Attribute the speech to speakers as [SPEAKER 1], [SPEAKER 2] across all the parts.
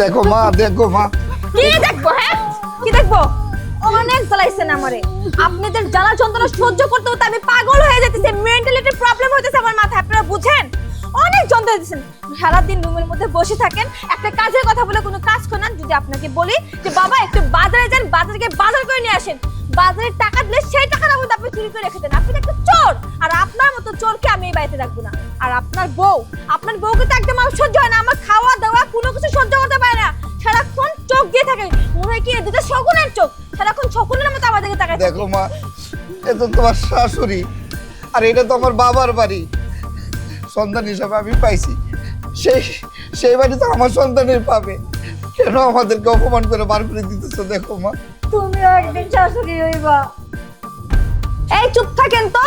[SPEAKER 1] দেখো মা দেখো মা।
[SPEAKER 2] কি দেখব হ্যাঁ? কি দেখব? অনেক জ্বালাইছেন আমারে। আপনাদের জ্বালা যন্ত্রণা সহ্য করতে করতে আমি পাগল হয়ে যেতেছি মেন্টালিটি প্রবলেম হইতেছে আমার মাথায় আপনারা বুঝেন? অনেক যন্ত্রণা দিচ্ছেন সারাদিন রুমের মধ্যে বসে থাকেন একটা কাজের কথা বলে কোনো কাজ করেন যদি আপনাকে বলি যে বাবা একটু বাজারে যান বাজারে গিয়ে বাজার করে নিয়ে আসেন। বাজারে টাকা দিলে সেই টাকাটা কিন্তু আপনি চুরি করে রেখে দেন আপনি একটা চোর। আর আপনার মতো চোরকে আমি এই বাড়িতে রাখব না। আর আপনার বউ আপনার বউকে তো একদম আমার সহ্য হয় না। আমার খাওয়া দাওয়া কোনো কিছু সহ্য করতে পারে না। সারাক্ষণ চোখ দিয়ে থাকে। মনে হয় কি এ দুটো শকুনের চোখ। সারাক্ষণ শকুনের মতো আমাদেরকে তাকায়।
[SPEAKER 1] দেখো মা এ তো তোমার শাশুড়ি। আর এটা তো আমার বাবার বাড়ি। সন্তান হিসাবে আমি পাইছি। সেই সেই বাড়ি তো আমার সন্তানের পাবে। কেন আমাদেরকে অপমান করে বার করে দিতেছো, দেখো মা।
[SPEAKER 2] তুমি একদিন শাশুড়ি হইবা। এই চুপ থাকেন তো।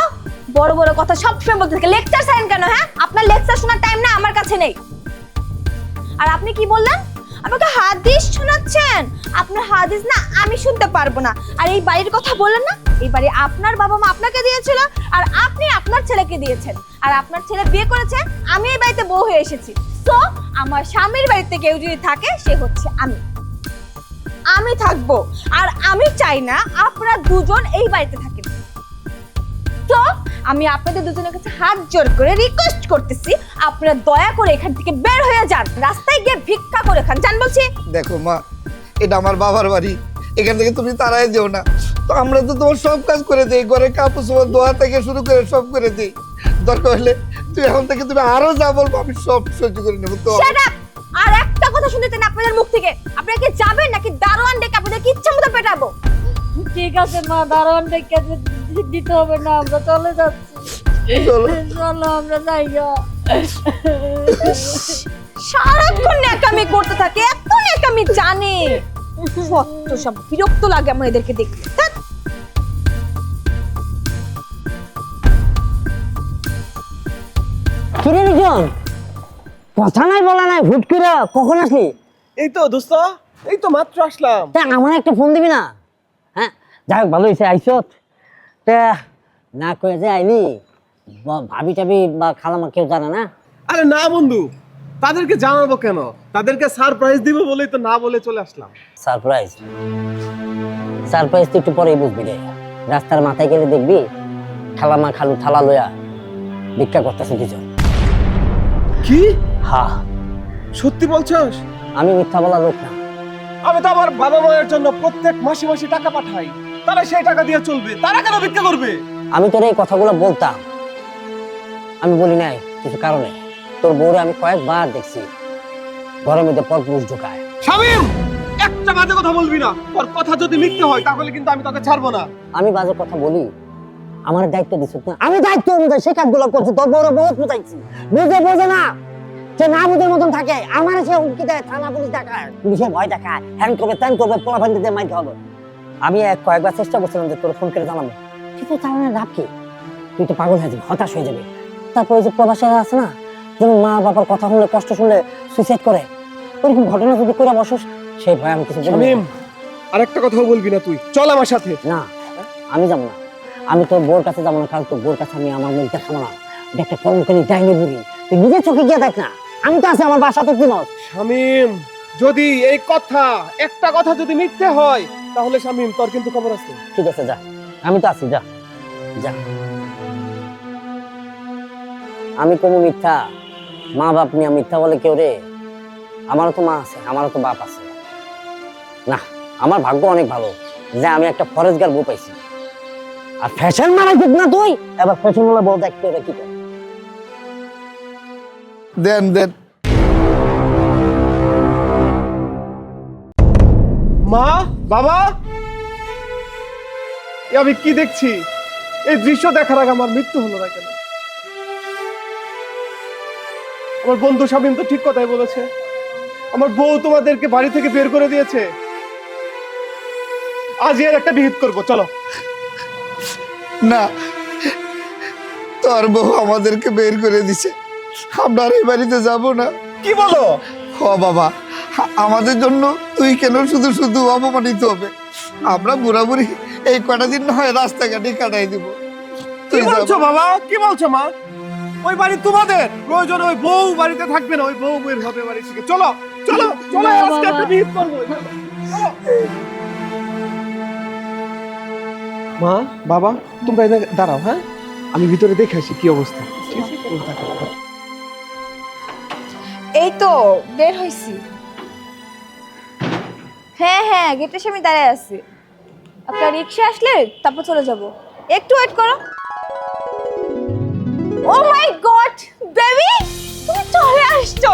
[SPEAKER 2] বড় বড় কথা সব সময় বলতে থাকে। লেকচার সাইন কেন হ্যাঁ? আপনার লেকচার শোনার টাইম না আমার কাছে নেই। আর আপনি কি বললেন? আমাকে হাদিস শোনাচ্ছেন। আপনার হাদিস না আমি শুনতে পারব না। আর এই বাড়ির কথা বললেন না? এই বাড়ি আপনার বাবা মা আপনাকে দিয়েছিল আর আপনি আপনার ছেলেকে দিয়েছেন। আর আপনার ছেলে বিয়ে করেছে, আমি এই বাড়িতে বউ হয়ে এসেছি। তো আমার স্বামীর বাড়িতে কেউ যদি থাকে, সে হচ্ছে আমি। আমি থাকব। আর আমি চাই না আপনারা দুজন এই বাড়িতে থাকেন। তো আমি আপনাদের দুজনের কাছে হাত জোর করে রিকোয়েস্ট করতেছি। আপনারা দয়া করে এখান থেকে বের হয়ে যান। রাস্তায় গিয়ে ভিক্ষা করে খান। জান বলছি।
[SPEAKER 1] দেখো মা এটা আমার বাবার বাড়ি। এখান থেকে তুমি তাড়াই যেও না। তো আমরা তো তোমার সব কাজ করে দিই। ঘরে কাপড় চোপড় দোয়া থেকে শুরু করে সব করে দিই। দরকার হলে তুই এখন থেকে তুমি আরও যা বলব আমি সব সহ্য করে নেব। তো
[SPEAKER 2] আর একটা কথা শুনতে আপনাদের মুখ থেকে। আপনারা কি যাবেন নাকি দারোয়ান ডেকে আপনাদের কি ইচ্ছা মতো পেটাবো?
[SPEAKER 3] ঠিক আছে মা দারোয়ান ডেকে দিতে হবে না আমরা চলে যাচ্ছি।
[SPEAKER 1] চলো।
[SPEAKER 3] আমরা যাই।
[SPEAKER 2] সারাক্ষণ ন্যাকামি করতে থাকে এত ন্যাকামি জানে। সত্য সব বিরক্ত লাগে আমার এদেরকে দেখতে।
[SPEAKER 4] কিরে রিজন কথা নাই বলা নাই হুট করে কখন আসলি?
[SPEAKER 5] এই তো দোস্ত এই তো মাত্র আসলাম।
[SPEAKER 4] তা আমার একটা ফোন দিবি না? হ্যাঁ যাই হোক ভালো হয়েছে আইসত। তা না কয়ে যে আইনি। ভাবি টাবি বা খালামা কেউ জানে না?
[SPEAKER 5] আরে না বন্ধু তাদেরকে জানাব কেন? তাদেরকে সারপ্রাইজ দিব বলেই তো না বলে চলে আসলাম।
[SPEAKER 4] সারপ্রাইজ সারপ্রাইজ তো একটু পরেই বুঝবি রে। রাস্তার মাথায় গেলে দেখবি খালামা খালু থালা লয়া ভিক্ষা করতেছে
[SPEAKER 5] কি?
[SPEAKER 4] হা।
[SPEAKER 5] সত্যি বলছস?
[SPEAKER 4] আমি মিথ্যা বলা লোক না।
[SPEAKER 5] আমি তো আমার বাবা মায়ের জন্য প্রত্যেক মাসে মাসে টাকা পাঠাই। তারা সেই টাকা দিয়ে চলবে তারা কেন ভিক্ষা করবে?
[SPEAKER 4] আমি তোর এই কথাগুলো বলতাম। আমি বলি নাই কিছু কারণে। তোর বউরে আমি কয়েকবার দেখছি ঘরের মধ্যে পরপুরুষ ঢুকায়।
[SPEAKER 5] শামিম একটা বাজে কথা বলবি না। তোর কথা যদি মিথ্যে হয় তাহলে কিন্তু আমি তোকে ছাড়বো না।
[SPEAKER 4] আমি বাজে কথা বলি আমার দায়িত্ব দিচ্ছ না। আমি দায়িত্ব অনুযায়ী সে কাজগুলো করছি তোর বড় বহুত বুঝাইছি। বুঝে বোঝে না সে না বুঝের মতন থাকে। আমার সে হুমকি দেয় থানা পুলিশ দেখায় পুলিশের ভয় দেখায় হ্যান করবে ত্যান করবে পোলা ফান্দি দিয়ে মাইতে হবে। আমি এক কয়েকবার চেষ্টা করছিলাম যে তোর ফোন করে জানাব। কিন্তু চালানোর লাভ কি? তুই তো পাগল হয়ে যাবি হতাশ হয়ে যাবে। তারপরে যে প্রবাসীরা আছে না যেমন মা বাবার কথা শুনলে কষ্ট শুনলে সুইসাইড করে ওরকম ঘটনা যদি করে বসস সেই ভয় আমি কিছু বলি
[SPEAKER 5] আরেকটা কথাও বলবি না তুই। চল আমার সাথে।
[SPEAKER 4] না আমি যাব না। আমি তোর বোর কাছে যাব না কারণ তোর বোর কাছে আমি আমার মুখ দেখাবো না। এটা একটা কলঙ্কানি ডাইনি বুড়ি। তুই নিজের চোখে গিয়ে দেখ না। আমি তো আছি আমার বাসাতে নয়
[SPEAKER 5] শামিম যদি এই কথা একটা কথা যদি মিথ্যে হয় তাহলে শামিম তোর কিন্তু খবর আছে।
[SPEAKER 4] ঠিক আছে যা। আমি তো আছি যা। যা। আমি কোনো মিথ্যা। মা বাপ নিয়ে মিথ্যা বলে কেউ রে? আমারও তো মা আছে আমারও তো বাপ আছে। না আমার ভাগ্য অনেক ভালো যে আমি একটা ফরেস্ট গার্ল বউ পাইছি। আর ফ্যাশন মারা ঠিক না তুই? এবার ফ্যাশন বলে বউ দেখতে ওরা কি করে।
[SPEAKER 1] দেন দেন।
[SPEAKER 5] মা বাবা? আমি কি দেখছি? এই দৃশ্য দেখার আগে আমার মৃত্যু হলো না কেন? আমার বন্ধু শামিম তো ঠিক কথাই বলেছে। আমার বউ তোমাদেরকে বাড়ি থেকে বের করে দিয়েছে। আজ এর একটা বিহিত করব চলো।
[SPEAKER 1] না তোর বউ আমাদেরকে বের করে দিছে। আমরা আর এই বাড়িতে যাব না।
[SPEAKER 5] কি বলো?
[SPEAKER 1] ও বাবা আমাদের জন্য তুই কেন শুধু শুধু অপমানিত হবে? আমরা বুড়াবুড়ি এই কটা দিন না হয় রাস্তাঘাটে কাটাই দিব।
[SPEAKER 5] কি বলছো বাবা? কি বলছো মা? ওই বাড়ি তোমাদের। প্রয়োজন ওই বউ বাড়িতে থাকবে না ওই বউ বের হবে বাড়ি থেকে। চলো চলো চলো আজকে একটা বিহিত করব মা বাবা তোমরা এখানে দাঁড়াও হ্যাঁ? আমি ভিতরে দেখে আসি কি অবস্থা।
[SPEAKER 2] এই তো বের হইছি। হ্যাঁ হ্যাঁ গেটের সামনে দাঁড়ায় আছি। আপনার রিক্সা আসলে তারপর চলে যাব। একটু ওয়েট করো। ও মাই গড বেবি তুমি চলে আসছো।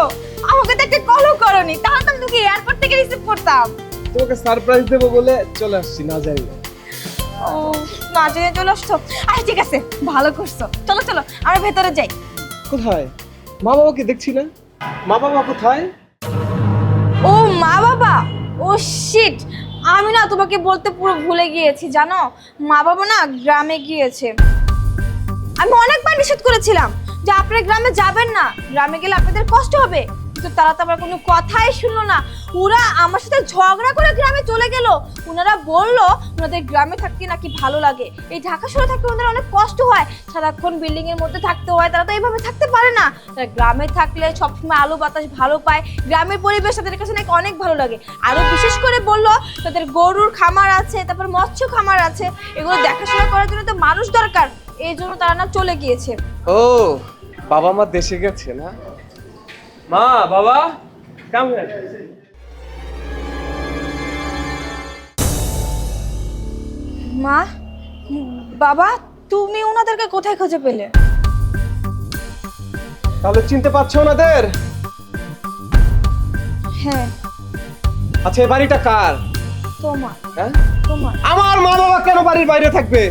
[SPEAKER 2] আমাকে তো একটা কলও করনি তাহলে তো তোকে এয়ারপোর্ট থেকে রিসিভ করতাম।
[SPEAKER 5] তোমাকে সারপ্রাইজ দেবো বলে চলে আসছি না জানি
[SPEAKER 2] ও না জেনে চলে আসছো? আচ্ছা ঠিক আছে ভালো করছ। চলো চলো আমরা ভেতরে যাই।
[SPEAKER 5] কোথায়? মা বাবাকে দেখছি না? মা বাবা কোথায়?
[SPEAKER 2] ও মা বাবা ও শিট আমি না তোমাকে বলতে পুরো ভুলে গিয়েছি জানো? মা বাবা না গ্রামে গিয়েছে। আমি অনেকবার নিষেধ করেছিলাম যে আপনারা গ্রামে যাবেন না। গ্রামে গেলে আপনাদের কষ্ট হবে। কিন্তু তারা তো আমার কোনো কথাই শুনলো না। ওরা আমার সাথে ঝগড়া করে গ্রামে চলে গেল। ওনারা বলল, ওনাদের গ্রামে থাকতে নাকি ভালো লাগে? এই ঢাকা শহরে থাকতে ওনাদের অনেক কষ্ট হয়। সারাক্ষণ বিল্ডিং এর মধ্যে থাকতে হয়, তারা তো এইভাবে থাকতে পারে না। তারা গ্রামে থাকলে সবসময় আলো বাতাস ভালো পায়। গ্রামের পরিবেশ তাদের কাছে নাকি অনেক ভালো লাগে। আরও বিশেষ করে বলল, তাদের গরুর খামার আছে, তারপর মৎস্য খামার আছে। এগুলো দেখাশোনা করার জন্য তো মানুষ দরকার। এই জন্য তারা না চলে গিয়েছে।
[SPEAKER 5] ও বাবা মা দেশে গেছে না? মা বাবা কেমন
[SPEAKER 2] মা বাবা তুমি ওনাদেরকে কোথায় খুঁজে পেলে?
[SPEAKER 5] তাহলে চিনতে পারছ ওনাদের?
[SPEAKER 2] হ্যাঁ।
[SPEAKER 5] আচ্ছা এই বাড়িটা কার?
[SPEAKER 2] তোমার।
[SPEAKER 5] হ্যাঁ?
[SPEAKER 2] তোমার।
[SPEAKER 5] আমার মা বাবা কেন বাড়ির বাইরে থাকবে?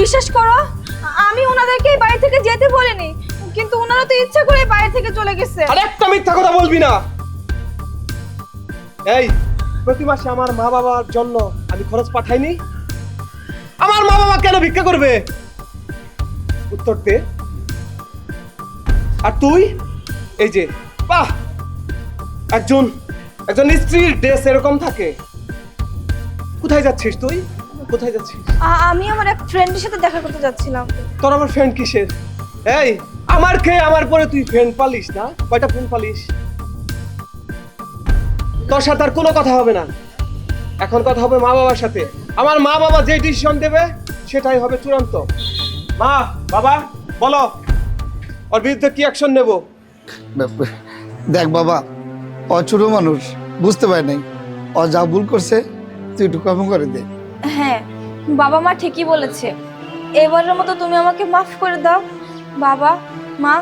[SPEAKER 2] বিশ্বাস করো, আমি ওনাদেরকে বাড়ি থেকে যেতে বলিনি, কিন্তু ওনারা তো ইচ্ছা করে বাইরে থেকে চলে গেছে।
[SPEAKER 5] আর একটা মিথ্যা কথা বলবি না। এই, প্রতি মাসে আমার মা বাবার জন্য আমি খরচ পাঠাইনি। আমার মা বাবা কেন ভিক্ষা করবে? উত্তর দে। আর তুই? এই যে, বাহ! একজন একজন স্ত্রীর ড্রেস এরকম থাকে। কোথায় যাচ্ছিস তুই? কোথায় যাচ্ছিস?
[SPEAKER 2] আমি আমার এক ফ্রেন্ডের সাথে দেখা করতে যাচ্ছিলাম।
[SPEAKER 5] তোর আমার ফ্রেন্ড কিসের? এই আমার খেয়ে আমার পরে তুই ফ্রেন্ড পালিস না। কয়টা ফ্রেন্ড পালিস? তোর সাথে আর কোনো কথা হবে না। এখন কথা হবে মা বাবার সাথে। আমার মা বাবা যে ডিসিশন দেবে সেটাই হবে চূড়ান্ত। মা বাবা বলো ওর বিরুদ্ধে কি অ্যাকশন নেব?
[SPEAKER 1] দেখ বাবা ও ছোট মানুষ বুঝতে পারে নাই। ও যা ভুল করছে তুই একটু কম করে দে।
[SPEAKER 2] বাবা মা ঠিকই বলেছে। এবারের মতো তুমি আমাকে মাফ করে দাও। বাবা মা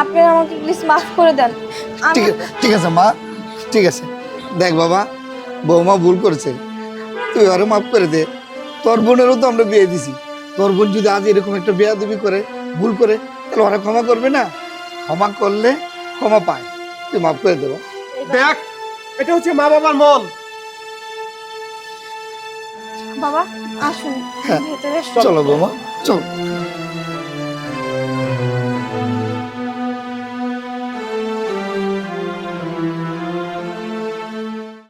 [SPEAKER 2] আপনি আমাকে প্লিজ মাফ করে দেন।
[SPEAKER 1] ঠিক ঠিক আছে মা ঠিক আছে। দেখ বাবা বৌমা ভুল করেছে। তুই আরও মাফ করে দে। তোর বোনেরও তো আমরা বিয়ে দিছি। তোর বোন যদি আজ এরকম একটা বিয়া দিবি করে ভুল করে তাহলে ওরা ক্ষমা করবে না? ক্ষমা করলে ক্ষমা পায়। তুই মাফ করে দেবো
[SPEAKER 5] দেখ এটা হচ্ছে মা বাবার মন।
[SPEAKER 2] বাবা আসুন
[SPEAKER 1] হ্যাঁ।
[SPEAKER 2] ভেতরে
[SPEAKER 1] চলো বৌমা চলো